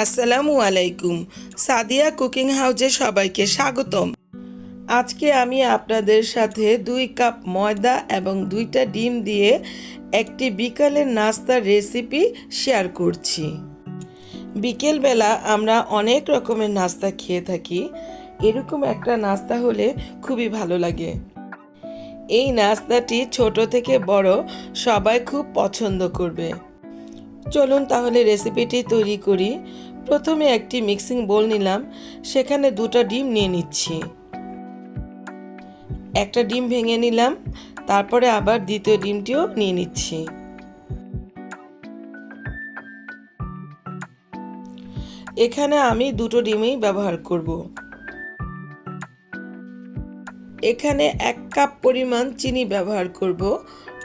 আসসালামু আলাইকুম। সাদিয়া কুকিং হাউজে সবাইকে স্বাগতম। আজকে আমি আপনাদের সাথে দুই কাপ ময়দা এবং দুইটা ডিম দিয়ে একটি বিকালের নাস্তার রেসিপি শেয়ার করছি। বিকেলবেলা আমরা অনেক রকমের নাস্তা খেয়ে থাকি। এরকম একটা নাস্তা হলে খুবই ভালো লাগে। এই নাস্তাটি ছোট থেকে বড় সবাই খুব পছন্দ করবে। চলুন তাহলে রেসিপিটি তৈরি করি। প্রথমে একটি মিক্সিং বোল নিলাম, সেখানে দুটো ডিম নিয়ে নিচ্ছি। একটা ডিম ভেঙে নিলাম, তারপরে আবার দ্বিতীয় ডিমটিও নিয়ে নিচ্ছি। এখানে আমি দুটো ডিমই ব্যবহার করব। এখানে এক কাপ পরিমাণ চিনি ব্যবহার করব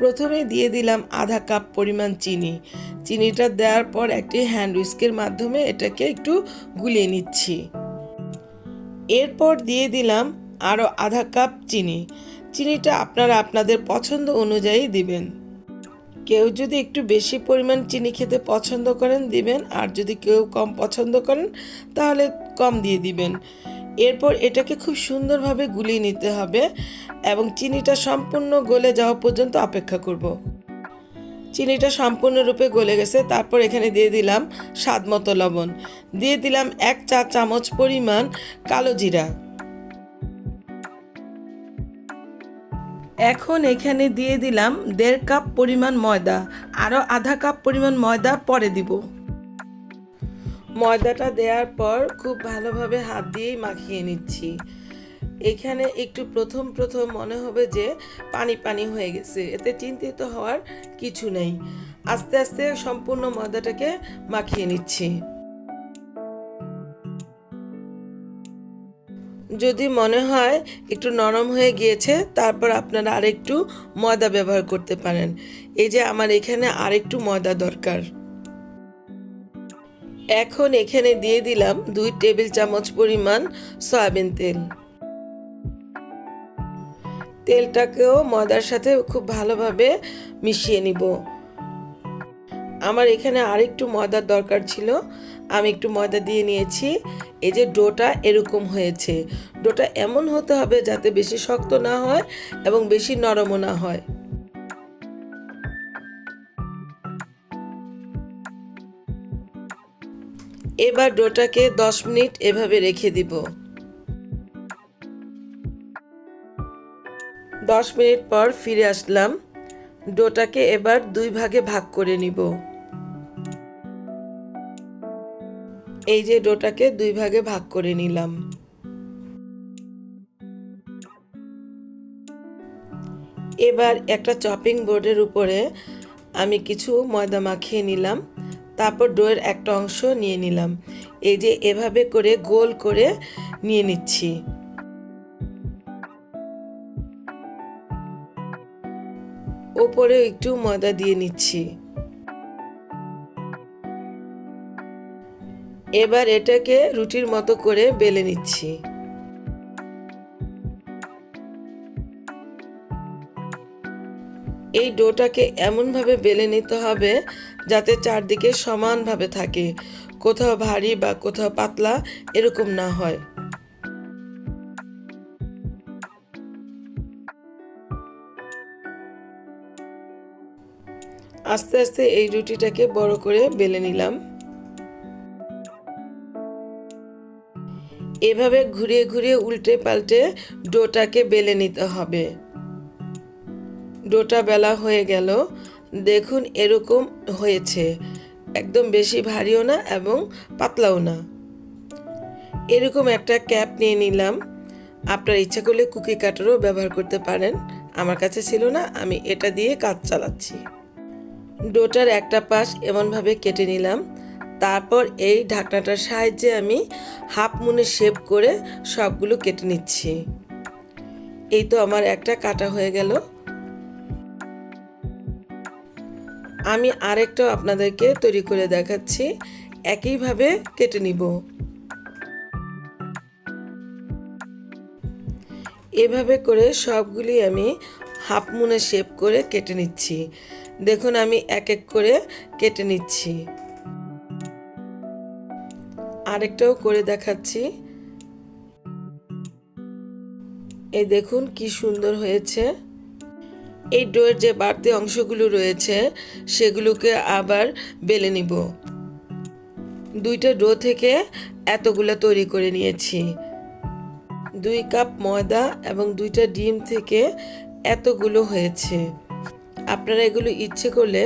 প্রথমে দিয়ে দিলাম আধা কাপ পরিমাণ চিনি। চিনিটা দেওয়ার পর একটি হ্যান্ড উইস্কের মাধ্যমে এটাকে একটু গুলিয়ে নিচ্ছি। এরপর দিয়ে দিলাম আরও আধা কাপ চিনি। চিনিটা আপনারা আপনাদের পছন্দ অনুযায়ী দিবেন। কেউ যদি একটু বেশি পরিমাণ চিনি খেতে পছন্দ করেন দিবেন, আর যদি কেউ কম পছন্দ করেন তাহলে কম দিয়ে দিবেন। এরপর এটাকে খুব সুন্দরভাবে গুলিয়ে নিতে হবে এবং চিনিটা সম্পূর্ণ গলে যাওয়া পর্যন্ত অপেক্ষা করব। চিনিটা সম্পূর্ণরূপে গলে গেছে, তারপর এখানে দিয়ে দিলাম স্বাদ মতো লবণ। দিয়ে দিলাম এক চা চামচ পরিমাণ কালো জিরা। এখন এখানে দিয়ে দিলাম দেড় কাপ পরিমাণ ময়দা। আরও আধা কাপ পরিমাণ ময়দা পরে দিব। ময়দাটা দেওয়ার পর খুব ভালোভাবে হাত দিয়েই মাখিয়ে নিচ্ছি। এখানে একটু প্রথম প্রথম মনে হবে যে পানি পানি হয়ে গেছে, এতে চিন্তিত হওয়ার কিছু নেই। আস্তে আস্তে সম্পূর্ণ ময়দাটাকে মাখিয়ে নিচ্ছি। যদি মনে হয় একটু নরম হয়ে গিয়েছে, তারপর আপনারা আরেকটু ময়দা ব্যবহার করতে পারেন। এই যে আমার এখানে আরেকটু ময়দা দরকার। এখন এখানে দিয়ে দিলাম দুই টেবিল চামচ পরিমাণ সয়াবিন তেল। তেলটাকেও ময়দার সাথে খুব ভালোভাবে মিশিয়ে নিব। আমার এখানে আরেকটু ময়দার দরকার ছিল। আমি একটু ময়দা দিয়ে নিয়েছি। এই যে ডোটা এরকম হয়েছে। ডোটা এমন হতে হবে যাতে বেশি শক্ত না হয় এবং বেশি নরমও না হয়। এবার ডোটাকে দশ মিনিট এভাবে রেখে দিব। দশ মিনিট পর ফিরে আসলাম। ডোটাকে এবার দুই ভাগে ভাগ করে নিব। এই যে ডোটাকে দুই ভাগে ভাগ করে নিলাম। এবার একটা চপিং বোর্ডের উপরে আমি কিছু ময়দা মাখিয়ে নিলাম। তারপর ডোয়ের একটা অংশ নিয়ে নিলাম। এই যে এভাবে করে গোল করে নিয়ে নিচ্ছি। ওপরে একটু ময়দা দিয়ে নিচ্ছি। এবার এটাকে রুটির মতো করে বেলে নিচ্ছি। এই ডোটাকে এমনভাবে বেলে নিতে হবে যাতে চারদিকে সমানভাবে থাকে। কোথাও ভারী বা কোথাও পাতলা এরকম না হয়। আস্তে আস্তে এই রুটিটাকে বড় করে বেলে নিলাম। এভাবে ঘুরিয়ে ঘুরিয়ে উল্টে পাল্টে ডোটাকে বেলে নিতে হবে। ডোটা বেলা হয়ে গেল। দেখুন এরকম হয়েছে। একদম বেশি ভারীও না এবং পাতলাও না। এরকম একটা ক্যাপ নিয়ে নিলাম। আপনার ইচ্ছা করলে কুকি কাটারও ব্যবহার করতে পারেন। আমার কাছে ছিল না, আমি এটা দিয়ে কাজ চালাচ্ছি। ডোটার একটা পাশ এমনভাবে কেটে নিলাম। তারপর এই ঢাকনাটার সাহায্যে আমি হাফ মুনে শেপ করে সবগুলো কেটে নিচ্ছি। এই তো আমার একটা কাটা হয়ে গেল। আমি আরেকটাও আপনাদেরকে তৈরি করে দেখাচ্ছি। একইভাবে কেটে নিব। এভাবে করে সবগুলি আমি হাফ মুনে শেপ করে কেটে নিচ্ছি। দেখুন, আমি এক এক করে কেটে নিচ্ছি। আরেকটাও করে দেখাচ্ছি। এই দেখুন কি সুন্দর হয়েছে। এই ডোয়ের যে বাড়তি অংশগুলো রয়েছে, সেগুলোকে আবার বেলে নিব। দুইটা ডো থেকে এতগুলো তৈরি করে নিয়েছি। দুই কাপ ময়দা এবং দুইটা ডিম থেকে এতগুলো হয়েছে। আপনারা এগুলো ইচ্ছে করলে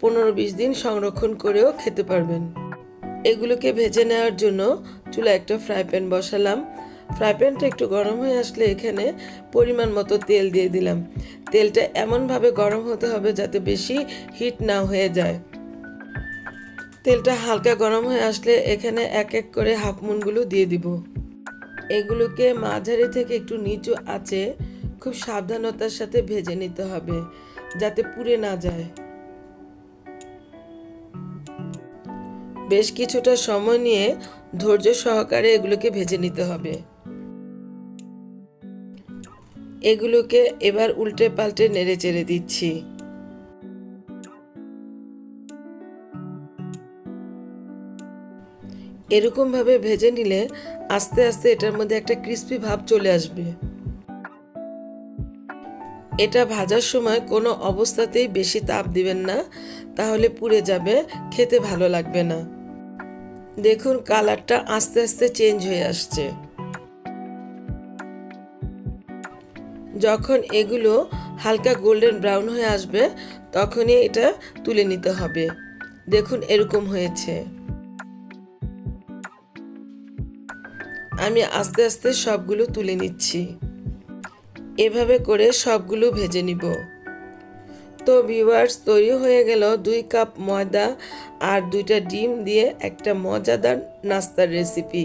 পনেরো বিশ দিন সংরক্ষণ করেও খেতে পারবেন। এগুলোকে ভেজে নেওয়ার জন্য চুলা একটা ফ্রাই প্যান বসালাম। ফ্রাই প্যানটা একটু গরম হয়ে আসলে এখানে পরিমাণ মতো তেল দিয়ে দিলাম। তেলটা এমনভাবে গরম হতে হবে যাতে বেশি হিট না হয়ে যায়। তেলটা হালকা গরম হয়ে আসলে এখানে এক এক করে হাফ মুনগুলো দিয়ে দিব। এগুলোকে মাঝারি থেকে একটু নিচু আঁচে খুব সাবধানতার সাথে ভেজে নিতে হবে যাতে পুড়ে না যায়। বেশ কিছুটা সময় নিয়ে ধৈর্য সহকারে এগুলোকে ভেজে নিতে হবে। এগুলোকে এবার উল্টে পাল্টে নেড়ে চেড়ে দিচ্ছি। এরকমভাবে ভেজে নিলে আস্তে আস্তে এটার মধ্যে একটা ক্রিস্পি ভাব চলে আসবে। এটা ভাজার সময় কোনো অবস্থাতেই বেশি তাপ দিবেন না, তাহলে পুড়ে যাবে, খেতে ভালো লাগবে না। দেখুন কালারটা আস্তে আস্তে চেঞ্জ হয়ে আসছে। যখন এগুলো হালকা গোল্ডেন ব্রাউন হয়ে আসবে, তখনই এটা তুলে নিতে হবে। দেখুন এরকম হয়েছে। আমি আস্তে আস্তে সবগুলো তুলে নিচ্ছি। এভাবে করে সবগুলো ভেজে নিব। তো ভিউয়ার্স তৈরি হয়ে গেল দুই কাপ ময়দা আর দুইটা ডিম দিয়ে একটা মজাদার নাস্তার রেসিপি